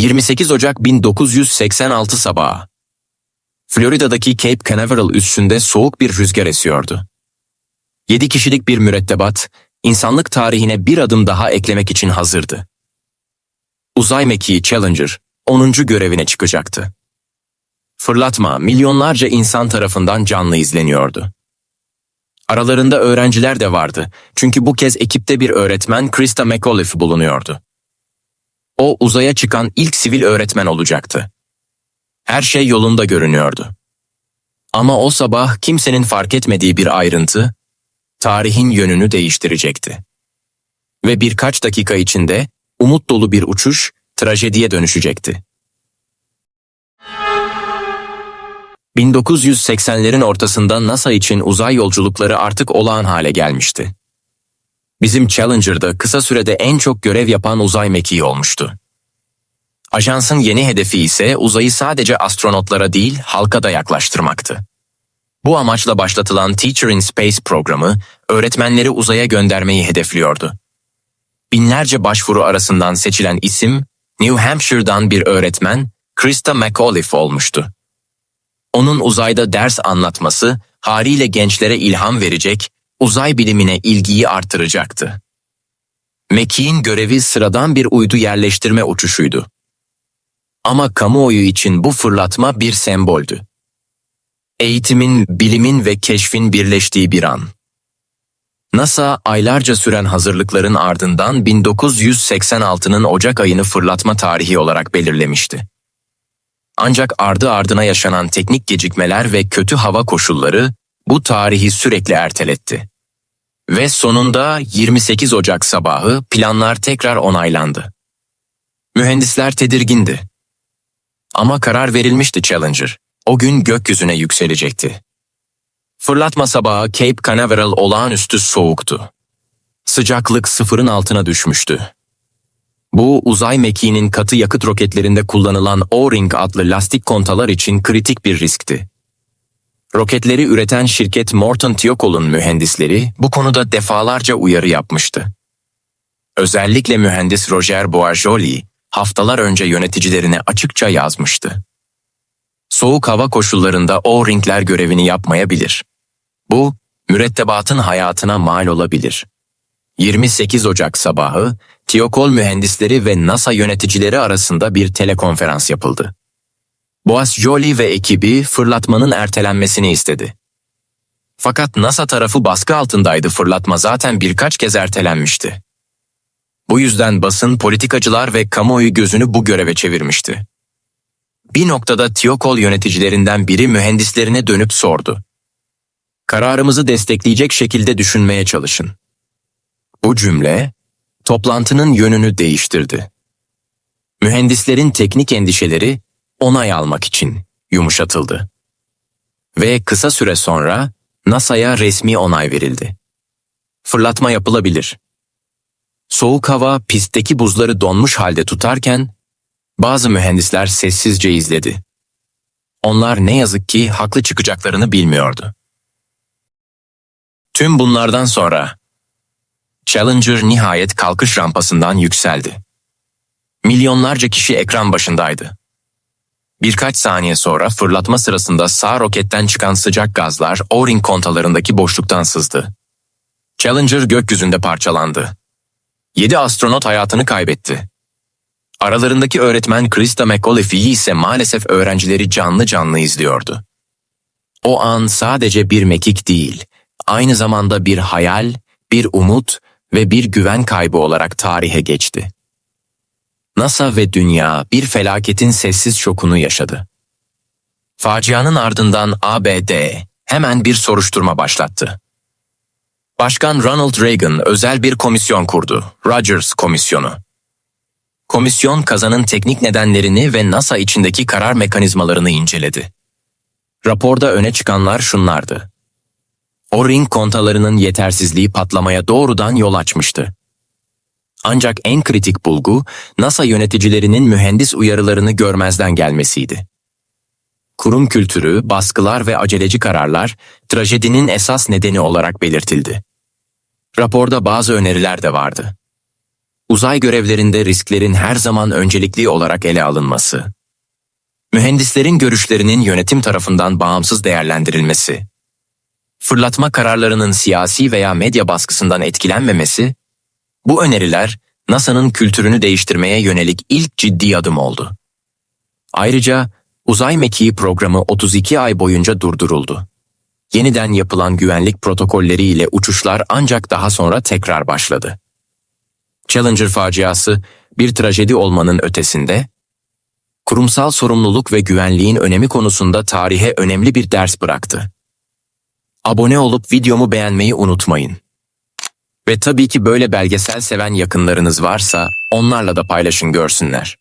28 Ocak 1986 sabahı. Florida'daki Cape Canaveral üssünde soğuk bir rüzgar esiyordu. 7 kişilik bir mürettebat, insanlık tarihine bir adım daha eklemek için hazırdı. Uzay mekiği Challenger, 10. görevine çıkacaktı. Fırlatma milyonlarca insan tarafından canlı izleniyordu. Aralarında öğrenciler de vardı çünkü bu kez ekipte bir öğretmen Krista McAuliffe bulunuyordu. O uzaya çıkan ilk sivil öğretmen olacaktı. Her şey yolunda görünüyordu. Ama o sabah kimsenin fark etmediği bir ayrıntı, tarihin yönünü değiştirecekti. Ve birkaç dakika içinde umut dolu bir uçuş trajediye dönüşecekti. 1980'lerin ortasında NASA için uzay yolculukları artık olağan hale gelmişti. Bizim Challenger'da kısa sürede en çok görev yapan uzay mekiği olmuştu. Ajansın yeni hedefi ise uzayı sadece astronotlara değil halka da yaklaştırmaktı. Bu amaçla başlatılan Teacher in Space programı öğretmenleri uzaya göndermeyi hedefliyordu. Binlerce başvuru arasından seçilen isim New Hampshire'dan bir öğretmen Krista McAuliffe olmuştu. Onun uzayda ders anlatması haliyle gençlere ilham verecek, uzay bilimine ilgiyi artıracaktı. Mekiğin görevi sıradan bir uydu yerleştirme uçuşuydu. Ama kamuoyu için bu fırlatma bir semboldü. Eğitimin, bilimin ve keşfin birleştiği bir an. NASA aylarca süren hazırlıkların ardından 1986'nın Ocak ayını fırlatma tarihi olarak belirlemişti. Ancak ardı ardına yaşanan teknik gecikmeler ve kötü hava koşulları bu tarihi sürekli erteletti. Ve sonunda 28 Ocak sabahı planlar tekrar onaylandı. Mühendisler tedirgindi. Ama karar verilmişti Challenger. O gün gökyüzüne yükselecekti. Fırlatma sabahı Cape Canaveral olağanüstü soğuktu. Sıcaklık sıfırın altına düşmüştü. Bu uzay mekiğinin katı yakıt roketlerinde kullanılan O-Ring adlı lastik kontalar için kritik bir riskti. Roketleri üreten şirket Morton Tiokol'un mühendisleri bu konuda defalarca uyarı yapmıştı. Özellikle mühendis Roger Boisjoli haftalar önce yöneticilerine açıkça yazmıştı. Soğuk hava koşullarında O-ringler görevini yapmayabilir. Bu, mürettebatın hayatına mal olabilir. 28 Ocak sabahı, Tiokol mühendisleri ve NASA yöneticileri arasında bir telekonferans yapıldı. Boaz Jolie ve ekibi fırlatmanın ertelenmesini istedi. Fakat NASA tarafı baskı altındaydı fırlatma zaten birkaç kez ertelenmişti. Bu yüzden basın, politikacılar ve kamuoyu gözünü bu göreve çevirmişti. Bir noktada Tiokol yöneticilerinden biri mühendislerine dönüp sordu. Kararımızı destekleyecek şekilde düşünmeye çalışın. Bu cümle, toplantının yönünü değiştirdi. Mühendislerin teknik endişeleri onay almak için yumuşatıldı. Ve kısa süre sonra NASA'ya resmi onay verildi. Fırlatma yapılabilir. Soğuk hava pistteki buzları donmuş halde tutarken bazı mühendisler sessizce izledi. Onlar ne yazık ki haklı çıkacaklarını bilmiyordu. Tüm bunlardan sonra Challenger nihayet kalkış rampasından yükseldi. Milyonlarca kişi ekran başındaydı. Birkaç saniye sonra fırlatma sırasında sağ roketten çıkan sıcak gazlar O-ring kontalarındaki boşluktan sızdı. Challenger gökyüzünde parçalandı. Yedi astronot hayatını kaybetti. Aralarındaki öğretmen Krista McAuliffe ise maalesef öğrencileri canlı canlı izliyordu. O an sadece bir mekik değil, aynı zamanda bir hayal, bir umut ve bir güven kaybı olarak tarihe geçti. NASA ve dünya bir felaketin sessiz şokunu yaşadı. Facianın ardından ABD hemen bir soruşturma başlattı. Başkan Ronald Reagan özel bir komisyon kurdu, Rogers Komisyonu. Komisyon kazanın teknik nedenlerini ve NASA içindeki karar mekanizmalarını inceledi. Raporda öne çıkanlar şunlardı. O-ring kontalarının yetersizliği patlamaya doğrudan yol açmıştı. Ancak en kritik bulgu NASA yöneticilerinin mühendis uyarılarını görmezden gelmesiydi. Kurum kültürü, baskılar ve aceleci kararlar trajedinin esas nedeni olarak belirtildi. Raporda bazı öneriler de vardı. Uzay görevlerinde risklerin her zaman öncelikli olarak ele alınması. Mühendislerin görüşlerinin yönetim tarafından bağımsız değerlendirilmesi. Fırlatma kararlarının siyasi veya medya baskısından etkilenmemesi, bu öneriler NASA'nın kültürünü değiştirmeye yönelik ilk ciddi adım oldu. Ayrıca uzay mekiği programı 32 ay boyunca durduruldu. Yeniden yapılan güvenlik protokolleri ile uçuşlar ancak daha sonra tekrar başladı. Challenger faciası bir trajedi olmanın ötesinde, kurumsal sorumluluk ve güvenliğin önemi konusunda tarihe önemli bir ders bıraktı. Abone olup videomu beğenmeyi unutmayın. Ve tabii ki böyle belgesel seven yakınlarınız varsa onlarla da paylaşın görsünler.